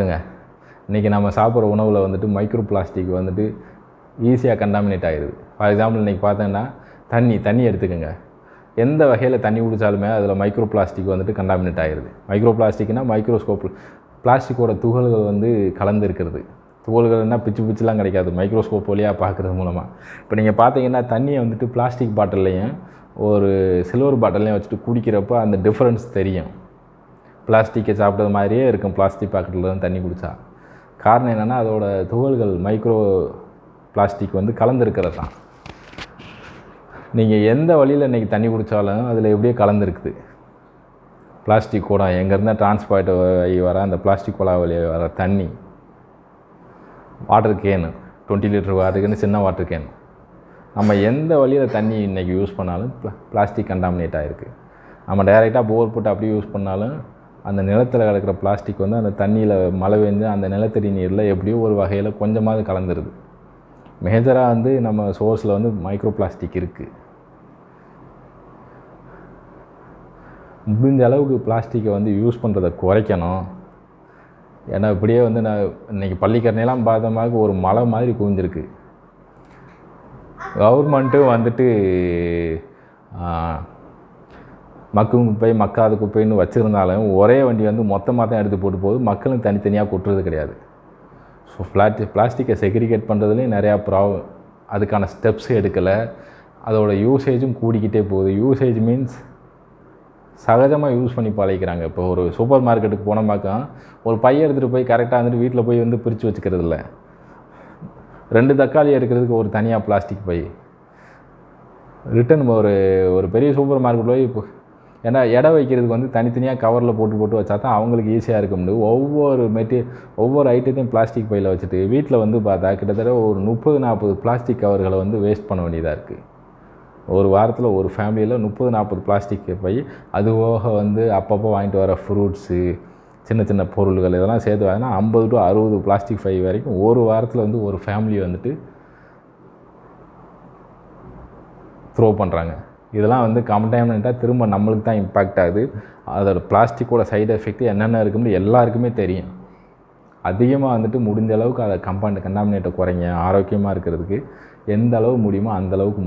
இன்றைக்கி நம்ம சாப்பிட்ற உணவில் வந்துட்டு மைக்ரோ பிளாஸ்டிக் வந்துட்டு ஈஸியாக கண்டாமினேட் ஆகிடுது ஃபார் எக்ஸாம்பிள் இன்றைக்கி பார்த்தோன்னா தண்ணி தண்ணி எடுத்துக்கோங்க. எந்த வகையில் தண்ணி குடித்தாலுமே அதில் மைக்ரோ பிளாஸ்டிக் வந்துட்டு கண்டாமினேட் ஆகிடுது மைக்ரோ பிளாஸ்டிக்னால் மைக்ரோஸ்கோப் பிளாஸ்டிக்கோட துகள்கள் வந்து கலந்து இருக்கிறது துகள்கள்னா பிச்சு பிச்சுலாம் கிடைக்காது. மைக்ரோஸ்கோப் வழியாக பார்க்குறது மூலமாக இப்போ நீங்கள் பார்த்தீங்கன்னா தண்ணியை வந்துட்டு பிளாஸ்டிக் பாட்டில்லையும் ஒரு சில்வர் பாட்டிலையும் வச்சுட்டு குடிக்கிறப்ப அந்த டிஃப்ரென்ஸ் தெரியும். பிளாஸ்டிக்கை சாப்பிட்டது மாதிரியே இருக்கும். பிளாஸ்டிக் பாக்கெட்டில் தான் தண்ணி குடித்தா காரணம் என்னென்னா அதோட துகள்கள் மைக்ரோ பிளாஸ்டிக் வந்து கலந்துருக்கிறது தான். நீங்கள் எந்த வழியில் இன்றைக்கி தண்ணி குடித்தாலும் அதில் எப்படியோ கலந்துருக்குது. பிளாஸ்டிக் கூடம் எங்கேருந்தால் டிரான்ஸ்போர்ட் ஆகி வர அந்த பிளாஸ்டிக் குழா வழியாக வர தண்ணி வாட்டர் கேனு டுவெண்ட்டி லிட்டர் வாட்டருக்குன்னு சின்ன வாட்டர் கேனு நம்ம எந்த வழியில் தண்ணி இன்றைக்கி யூஸ் பண்ணாலும் ப்ளா பிளாஸ்டிக் கண்டாமினேட் ஆகிருக்கு நம்ம டைரெக்டாக போர் போட்டு அப்படியே யூஸ் பண்ணாலும் அந்த நிலத்தில் கிடக்கிற பிளாஸ்டிக் வந்து அந்த தண்ணியில் மழை பெஞ்சு அந்த நிலத்தடி நீரில் எப்படியோ ஒரு வகையில் கொஞ்சமாவது கலந்துருது. மேஜராக வந்து நம்ம சோர்ஸில் வந்து மைக்ரோ பிளாஸ்டிக் இருக்குது முடிஞ்ச அளவுக்கு பிளாஸ்டிக்கை வந்து யூஸ் பண்ணுறதை குறைக்கணும். ஏன்னா இப்படியே வந்து நான் இன்றைக்கி பள்ளிக்கரணையெல்லாம் பார்த்தோமாக்கு ஒரு மலை மாதிரி குவிஞ்சிருக்கு. கவர்மெண்ட்டும் வந்துட்டு மக்கும் குப்பை மக்காத குப்பைன்னு வச்சுருந்தாலும் ஒரே வண்டி வந்து மொத்தமாக தான் எடுத்து போட்டு போகுது. மக்களும் தனித்தனியாக கொட்டுறது கிடையாது. ஸோ பிளாஸ்டி பிளாஸ்டிக்கை செக்ரிகேட் பண்ணுறதுலேயும் நிறையா ப்ராப் அதுக்கான ஸ்டெப்ஸ் எடுக்கலை. அதோட யூசேஜும் கூடிக்கிட்டே போகுது. யூசேஜ் மீன்ஸ் சகஜமாக யூஸ் பண்ணி பழகிக்கிறாங்க. இப்போ ஒரு சூப்பர் மார்க்கெட்டுக்கு போனோமாக்கா ஒரு பைய எடுத்துகிட்டு போய் கரெக்டாக வந்துட்டு வீட்டில் போய் வந்து பிரித்து வச்சுக்கிறது இல்லை. ரெண்டு தக்காளி எடுக்கிறதுக்கு ஒரு தனியாக பிளாஸ்டிக் பை. ரிட்டன் ஒரு ஒரு பெரிய சூப்பர் மார்க்கெட் போய் இப்போ ஏன்னா எடை வைக்கிறதுக்கு வந்து தனித்தனியாக கவரில் போட்டு போட்டு வச்சா தான் அவங்களுக்கு ஈஸியாக இருக்க முடியும். ஒவ்வொரு மெட்டீரியல் ஒவ்வொரு ஐட்டத்தையும் பிளாஸ்டிக் பையில் வச்சுட்டு வீட்டில் வந்து பார்த்தா கிட்டத்தட்ட ஒரு முப்பது நாற்பது பிளாஸ்டிக் கவர்களை வந்து வேஸ்ட் பண்ண வேண்டியதாக இருக்குது ஒரு வாரத்தில் ஒரு ஃபேமிலியில் முப்பது நாற்பது பிளாஸ்டிக் பை அது போக வந்து அப்பப்போ வாங்கிட்டு வர ஃப்ரூட்ஸு சின்ன சின்ன பொருள்கள் இதெல்லாம் சேர்த்து வாங்கினா ஐம்பது டு அறுபது பிளாஸ்டிக் பை வரைக்கும் ஒரு வாரத்தில் வந்து ஒரு ஃபேமிலி வந்துட்டு த்ரோ பண்ணுறாங்க இதெல்லாம் வந்து கண்டெய்னண்ட்டாக திரும்ப நம்மளுக்கு தான் இம்பேக்ட் ஆகுது. அதோட பிளாஸ்டிக்கோட சைடு எஃபெக்ட் என்னென்ன இருக்குன்னு எல்லாருக்குமே தெரியும். அதிகமாக வந்துட்டு முடிஞ்ச அளவுக்கு அதை கம்பவுண்ட் கண்டாமினேட்டை குறைங்க ஆரோக்கியமாக இருக்கிறதுக்கு எந்த அளவு முடியுமோ அந்த அளவுக்கு